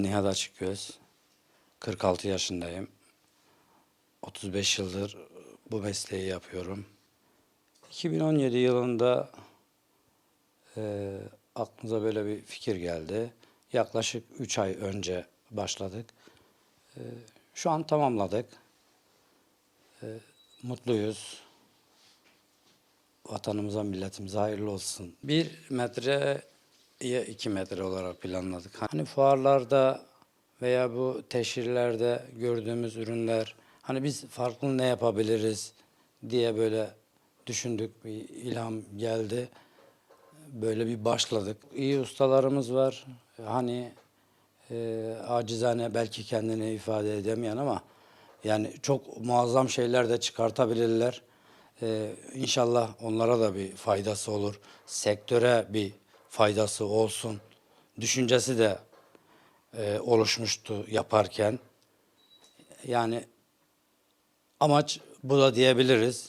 Nihat Açıkgöz, 46 yaşındayım. 35 yıldır bu mesleği yapıyorum. 2017 yılında e, aklımıza böyle bir fikir geldi. Yaklaşık 3 ay önce başladık. E, şu an tamamladık. E, mutluyuz. Vatanımıza, milletimize hayırlı olsun. Bir metreye iki metre olarak planladık. Hani fuarlarda veya bu teşhirlerde gördüğümüz ürünler, hani biz farklı ne yapabiliriz diye böyle düşündük, bir ilham geldi. Böyle bir başladık. İyi ustalarımız var. Hani e, acizane belki kendini ifade edemeyen ama yani çok muazzam şeyler de çıkartabilirler. E, inşallah onlara da bir faydası olur. Sektöre bir faydası olsun. Düşüncesi de e, oluşmuştu yaparken. Yani amaç bu da diyebiliriz.